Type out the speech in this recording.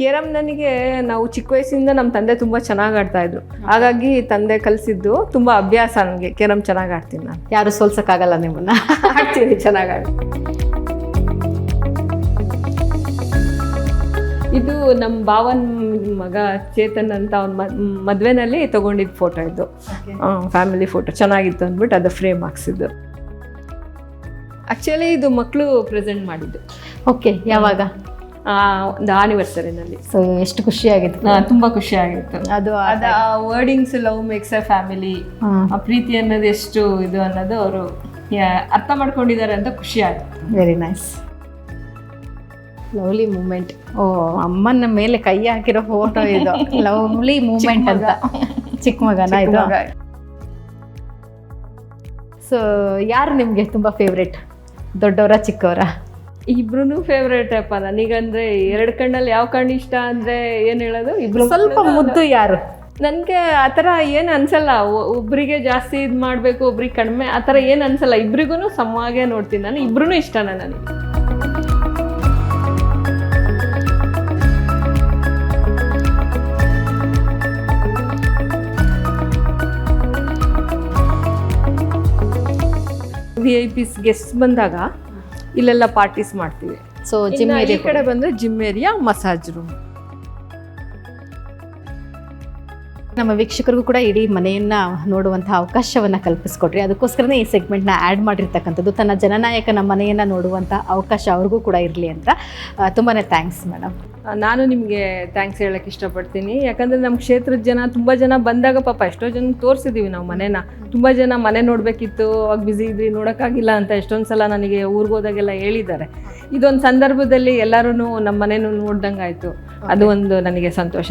Carrom ನನಗೆ ನಾವು ಚಿಕ್ಕ ವಯಸ್ಸಿಂದ ನಮ್ಮ ತಂದೆ ತುಂಬ ಚೆನ್ನಾಗಿ ಆಡ್ತಾ ಇದ್ರು. ಹಾಗಾಗಿ ತಂದೆ ಕಲಿಸಿದ್ದು ತುಂಬ ಅಭ್ಯಾಸ ನನಗೆ. ಕೇರಮ್ ಚೆನ್ನಾಗಿ ಆಡ್ತೀನಿ ನಾನು. ಯಾರು ಸೋಲ್ಸೋಕ್ಕಾಗಲ್ಲ ನಿಮ್ಮನ್ನ? ಆಡ್ತೀನಿ ಚೆನ್ನಾಗಿ ಆಡ್ತೀನಿ. ಇದು ನಮ್ಮ ಭಾವನ್ ಮಗ ಚೇತನ್ ಅಂತ ಅವ್ನ ಮದುವೆನಲ್ಲಿ ತಗೊಂಡಿದ್ದ ಫೋಟೋ ಇದು. ಫ್ಯಾಮಿಲಿ ಫೋಟೋ ಚೆನ್ನಾಗಿತ್ತು ಅಂದ್ಬಿಟ್ಟು ಅದು ಫ್ರೇಮ್ ಹಾಕ್ಸಿದ್ದು. ಆ್ಯಕ್ಚುಲಿ ಇದು ಮಕ್ಕಳು ಪ್ರೆಸೆಂಟ್ ಮಾಡಿದ್ದು. ಓಕೆ ಯಾವಾಗ? ಒಂದು ಆನಿವರ್ಸರಿನಲ್ಲಿ ಸೊ ಎಷ್ಟು ಖುಷಿ ಆಗಿತ್ತು ತುಂಬಾ ಖುಷಿ ಆಗಿತ್ತು ಅದು ಅದ wordings love makes a family ಆ ಪ್ರೀತಿ ಅನ್ನೋದು ಎಷ್ಟು ಇದು ಅನ್ನೋದು ಅವರು ಅರ್ಥ ಮಾಡ್ಕೊಂಡಿದ್ದಾರೆ ಅಂತ ಖುಷಿ ಆಯ್ತು ವೆರಿ ನೈಸ್ ಲವ್ಲಿ ಮೂಮೆಂಟ್ ಓ ಅಮ್ಮನ ಮೇಲೆ ಕೈ ಹಾಕಿರೋ ಫೋಟೋ ಇದು. ಲವ್ಲಿ ಮೂಮೆಂಟ್ ಅಂತ. ಚಿಕ್ಕ ಮಗನ ಇದು? ಸೊ ಯಾರು ನಿಮಗೆ ತುಂಬಾ ಫೇವ್ರೆಟ್ ದೊಡ್ಡವರ ಚಿಕ್ಕವರ? ಇಬ್ರು ಫೇವ್ರೇಟ್ ಅಪ್ಪ. ನನಗಂದ್ರೆ ಎರಡು ಕಣ್ಣಲ್ಲಿ ಯಾವ ಕಣ್ಣು ಇಷ್ಟ ಅಂದ್ರೆ ಏನ್ ಹೇಳೋದು? ಇಬ್ರು ಸ್ವಲ್ಪ ಮುದ್ದು ಯಾರು? ನನಗೆ ಆ ಥರ ಏನು ಅನ್ಸಲ್ಲ. ಒಬ್ಬರಿಗೆ ಒಬ್ರಿಗೆ ಜಾಸ್ತಿ ಇದು ಮಾಡಬೇಕು ಒಬ್ರಿಗೆ ಕಡಿಮೆ ಆ ಥರ ಏನು ಅನ್ಸಲ್ಲ. ಇಬ್ರಿಗೂ ಸಮವಾಗೇ ನೋಡ್ತೀನಿ. ನಾನು ಇಬ್ರು ಇಷ್ಟನ ನನಗೆ? ವಿ ಐ ಪಿಸ್ ಗೆಸ್ಟ್ ಬಂದಾಗ ಇಲ್ಲೆಲ್ಲ ಪಾರ್ಟೀಸ್ ಮಾಡ್ತೀವಿ. ಸೊ ಜಿಮ್ ಏರಿಯಾ ಕಡೆ ಬಂದ್ರೆ ಜಿಮ್ ಏರಿಯಾ ಮಸಾಜ್ ರೂಮ್ ನಮ್ಮ ವೀಕ್ಷಕರಿಗೂ ಕೂಡ ಇಡೀ ಮನೆಯನ್ನು ನೋಡುವಂತಹ ಅವಕಾಶವನ್ನು ಕಲ್ಪಿಸ್ಕೊಟ್ರಿ. ಅದಕ್ಕೋಸ್ಕರನೇ ಈ ಸೆಗ್ಮೆಂಟ್ನ ಆ್ಯಡ್ ಮಾಡಿರ್ತಕ್ಕಂಥದ್ದು ತನ್ನ ಜನನಾಯಕನ ಮನೆಯನ್ನು ನೋಡುವಂಥ ಅವಕಾಶ ಅವ್ರಿಗೂ ಕೂಡ ಇರಲಿ ಅಂತ ತುಂಬಾ ಥ್ಯಾಂಕ್ಸ್ ಮೇಡಮ್ ನಾನು ನಿಮಗೆ ಥ್ಯಾಂಕ್ಸ್ ಹೇಳಕ್ಕೆ ಇಷ್ಟಪಡ್ತೀನಿ. ಯಾಕಂದರೆ ನಮ್ಮ ಕ್ಷೇತ್ರದ ಜನ ತುಂಬ ಜನ ಬಂದಾಗ ಪಾಪ ಎಷ್ಟೋ ಜನ ತೋರಿಸಿದ್ದೀವಿ ನಾವು ಮನೇನ ತುಂಬ ಜನ ಮನೆ ನೋಡಬೇಕಿತ್ತು, ಅವಾಗ ಬ್ಯುಸಿ ಇದ್ವಿ, ನೋಡೋಕ್ಕಾಗಿಲ್ಲ ಅಂತ ಎಷ್ಟೊಂದು ಸಲ ನನಗೆ ಊರಿಗೆ ಹೋದಾಗೆಲ್ಲ ಹೇಳಿದ್ದಾರೆ. ಇದೊಂದು ಸಂದರ್ಭದಲ್ಲಿ ಎಲ್ಲರೂ ನಮ್ಮ ಮನೇನೂ ನೋಡ್ದಂಗೆ ಆಯಿತು ಅದು ಒಂದು ನನಗೆ ಸಂತೋಷ